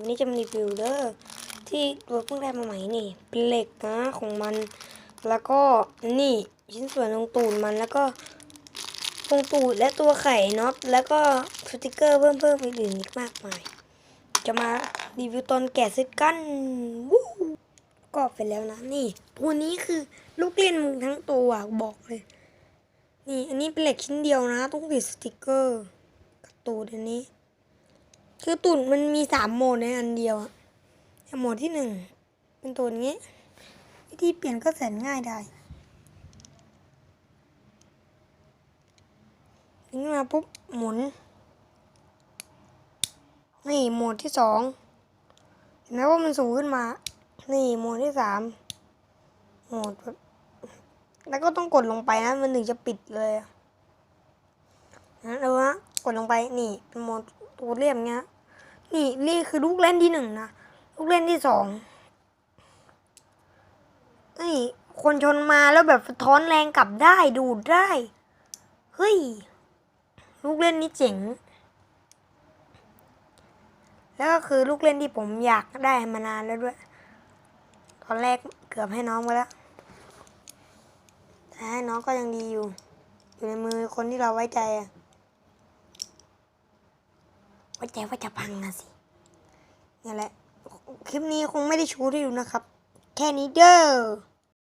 วันนี้จะมารีวิวเด้อที่ตัวเพิ่งได้มาใหม่นี่เป็นเหล็กนะของมัน แล้วก็นี่ชิ้นส่วนตรงตูดมันแล้วก็ตรงตูดและตัวไข่น็อตแล้วก็สติกเกอร์เพิ่มเพิ่มๆอื่นอีกมากมาย จะมารีวิวตอนแกะเสร็จกันวู้ก็ไปแล้วนะนี่ ตัวนี้คือลูกเล่นมึงทั้งตัวบอกเลย นี่อันนี้เป็นเหล็กชิ้นเดียวนะ ต้องติดสติกเกอร์กับตูดอันนี้ คือตูดมันมีสามโหมดในอันเดียวอะโหมดที่หนึ่งเป็นตัวนี้ วิธีเปลี่ยนก็แสนง่ายได้ดึงมาปุ๊บหมุน นี่โหมดที่สองเห็นไหมว่ามันสูงขึ้นมา นี่โหมดที่สามโหมดแบบแล้วก็ต้องกดลงไปนะมันถึงจะปิดเลยอะนะดูนะกดลงไปนี่เป็นโหมด ตัวเรียบเงี้ย นี่นี่คือลูกเล่นที่หนึ่งนะ ลูกเล่นที่สองนี่คนชนมาแล้วแบบสะท้อนแรงกลับได้ดูดได้ เฮ้ย ลูกเล่นนี้เจ๋ง แล้วก็คือลูกเล่นที่ผมอยากได้มานานแล้วด้วย ตอนแรกเกือบให้น้องไปแล้ว แต่ให้น้องก็ยังดีอยู่ อยู่ในมือคนที่เราไว้ใจอะ ไว้ใจว่าจะพังนะสินี่แหละ คลิปนี้คงไม่ได้ชูให้ดูนะครับ แค่นี้เด้อ